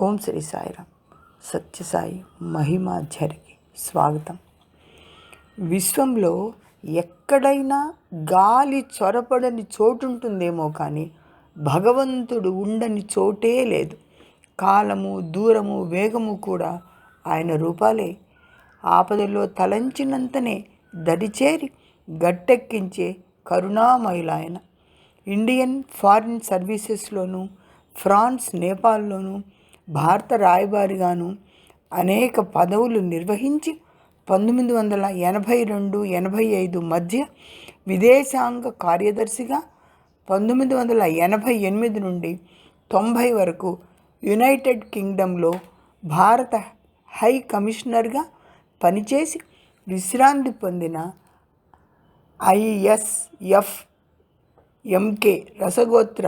ఓం శ్రీ సాయిరామ్. సత్యసాయి మహిమాధ్యారికి స్వాగతం. విశ్వంలో ఎక్కడైనా గాలి చొరపడని చోటు ఉంటుందేమో కానీ భగవంతుడు ఉండని చోటే లేదు. కాలము దూరము వేగము కూడా ఆయన రూపాలే. ఆపదలో తలంచినంతనే దరిచేరి గట్టెక్కించే కరుణామయులాయన. ఇండియన్ ఫారిన్ సర్వీసెస్లోనూ ఫ్రాన్స్ నేపాల్లోనూ భారత రాయబారిగాను అనేక పదవులు నిర్వహించి పంతొమ్మిది వందల ఎనభై రెండు ఎనభై ఐదు మధ్య విదేశాంగ కార్యదర్శిగా పంతొమ్మిది వందల ఎనభై ఎనిమిది నుండి తొంభై వరకు యునైటెడ్ కింగ్డంలో భారత హై కమిషనర్గా పనిచేసి విశ్రాంతి పొందిన ఐఎస్ఎఫ్ ఎంకే రసగోత్ర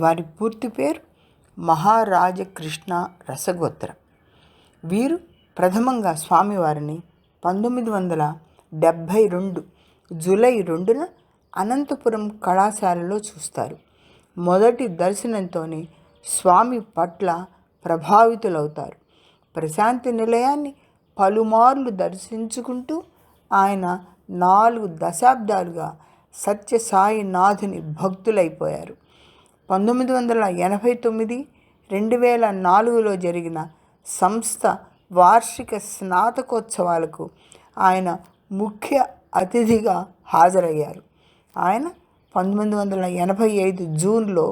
వారి పూర్తి పేరు మహారాజకృష్ణ రసగోత్ర. వీరు ప్రథమంగా స్వామివారిని పంతొమ్మిది వందల డెబ్భై రెండు జూలై రెండున అనంతపురం కళాశాలలో చూస్తారు. మొదటి దర్శనంతోనే స్వామి పట్ల ప్రభావితులవుతారు. ప్రశాంతి నిలయాన్ని పలుమార్లు దర్శించుకుంటూ ఆయన నాలుగు దశాబ్దాలుగా సత్యసాయినాథుని భక్తులైపోయారు. పంతొమ్మిది వందల ఎనభై తొమ్మిది రెండు వేల నాలుగులో జరిగిన సంస్థ వార్షిక స్నాతకోత్సవాలకు ఆయన ముఖ్య అతిథిగా హాజరయ్యారు. ఆయన పంతొమ్మిది వందల ఎనభై ఐదు జూన్లో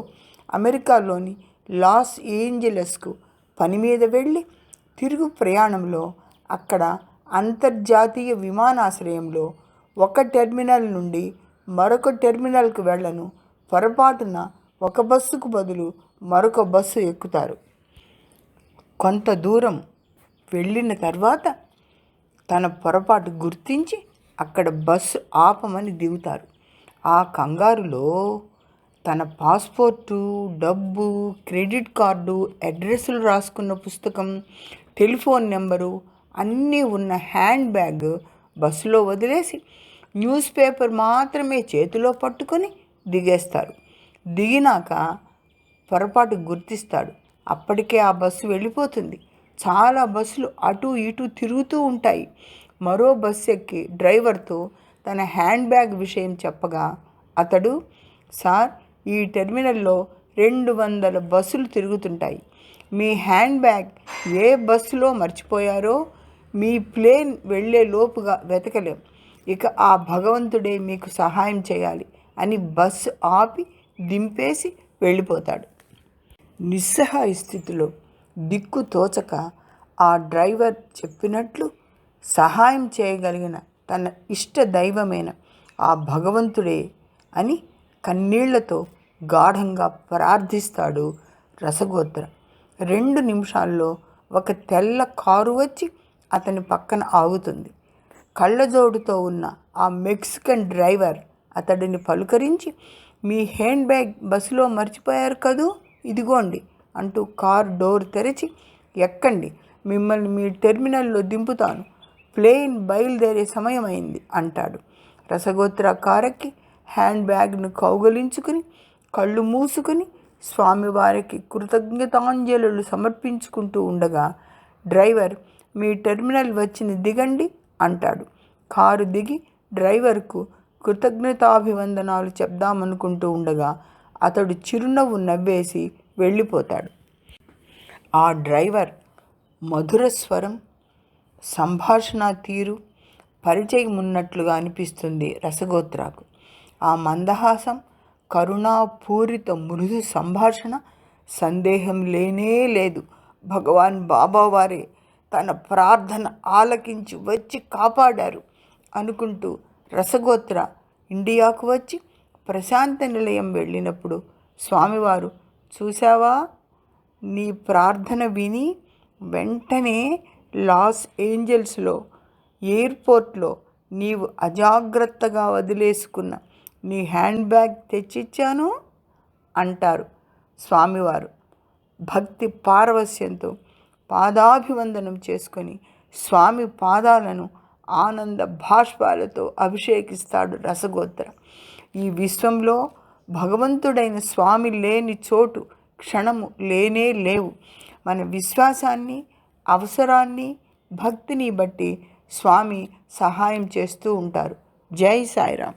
అమెరికాలోని లాస్ ఏంజలస్కు పని మీద వెళ్ళి తిరుగు ప్రయాణంలో అక్కడ అంతర్జాతీయ విమానాశ్రయంలో ఒక టెర్మినల్ నుండి మరొక టెర్మినల్కు వెళ్ళను పొరపాటున ఒక బస్సుకు బదులు మరొక బస్సు ఎక్కుతారు. కొంత దూరం వెళ్ళిన తర్వాత తన పొరపాటు గుర్తించి అక్కడ బస్సు ఆపమని దిగుతారు. ఆ కంగారులో తన పాస్పోర్టు డబ్బు క్రెడిట్ కార్డు అడ్రస్లు రాసుకున్న పుస్తకం టెలిఫోన్ నెంబరు అన్నీ ఉన్న హ్యాండ్ బ్యాగ్ బస్సులో వదిలేసి న్యూస్ పేపర్ మాత్రమే చేతిలో పట్టుకొని దిగేస్తారు. దిగినాక పొరపాటు గుర్తిస్తాడు. అప్పటికే ఆ బస్సు వెళ్ళిపోతుంది. చాలా బస్సులు అటు ఇటు తిరుగుతూ ఉంటాయి. మరో బస్సు ఎక్కి డ్రైవర్తో తన హ్యాండ్ బ్యాగ్ విషయం చెప్పగా అతడు సార్ ఈ టెర్మినల్లో రెండు వందల బస్సులు తిరుగుతుంటాయి. మీ హ్యాండ్ బ్యాగ్ ఏ బస్సులో మర్చిపోయారో మీ ప్లేన్ వెళ్ళే లోపుగా వెతకలేం. ఇక ఆ భగవంతుడే మీకు సహాయం చేయాలి అని బస్సు ఆపి దింపేసి వెళ్ళిపోతాడు. నిస్సహాయ స్థితిలో దిక్కు తోచక ఆ డ్రైవర్ చెప్పినట్లు సహాయం చేయగలిగిన తన ఇష్ట దైవమైన ఆ భగవంతుడే అని కన్నీళ్ళతో గాఢంగా ప్రార్థిస్తాడు రసగోత్ర. రెండు నిమిషాల్లో ఒక తెల్ల కారు వచ్చి అతని పక్కన ఆగుతుంది. కళ్ళజోడుతో ఉన్న ఆ మెక్సికన్ డ్రైవర్ అతడిని పలుకరించి మీ హ్యాండ్ బ్యాగ్ బస్సులో మర్చిపోయారు కదూ? ఇదిగోండి అంటూ కార్ డోర్ తెరిచి ఎక్కండి మిమ్మల్ని మీ టెర్మినల్లో దింపుతాను. ప్లేన్ బయలుదేరే సమయం అయింది అంటాడు. రసగోత్ర కారెక్కి హ్యాండ్ బ్యాగ్ను కౌగలించుకుని కళ్ళు మూసుకుని స్వామివారికి కృతజ్ఞతాంజలులు సమర్పించుకుంటూ ఉండగా డ్రైవర్ మీ టెర్మినల్ వచ్చిన దిగండి అంటాడు. కారు దిగి డ్రైవర్కు కృతజ్ఞతాభివందనాలు చెప్దామనుకుంటూ ఉండగా అతడు చిరునవ్వు నవ్వేసి వెళ్ళిపోతాడు. ఆ డ్రైవర్ మధుర స్వరం సంభాషణ తీరు పరిచయం ఉన్నట్లుగా అనిపిస్తుంది రసగోత్రాకు. ఆ మందహాసం కరుణాపూరిత మృదు సంభాషణ సందేహం లేనే లేదు. భగవాన్ బాబావారే తన ప్రార్థన ఆలకించి వచ్చి కాపాడారు అనుకుంటూ రసగోత్ర ఇండియాకు వచ్చి ప్రశాంత నిలయం వెళ్ళినప్పుడు స్వామివారు చూసావా నీ ప్రార్థన విని వెంటనే లాస్ ఏంజల్స్లో ఎయిర్పోర్ట్లో నీవు అజాగ్రత్తగా వదిలేసుకున్న నీ హ్యాండ్ బ్యాగ్ తెచ్చిచ్చాను అంటారు స్వామివారు. భక్తి పారవస్యంతో పాదాభివందనం చేసుకొని స్వామి పాదాలను ఆనంద భాష్పాలతో అభిషేకిస్తాడు రసగోత్ర. ఈ విశ్వంలో భగవంతుడైన స్వామి లేని చోటు క్షణము లేనే లేవు. మన విశ్వాసాన్ని అవసరాన్ని భక్తిని బట్టి స్వామి సహాయం చేస్తూ ఉంటారు. జై సాయిరామ్.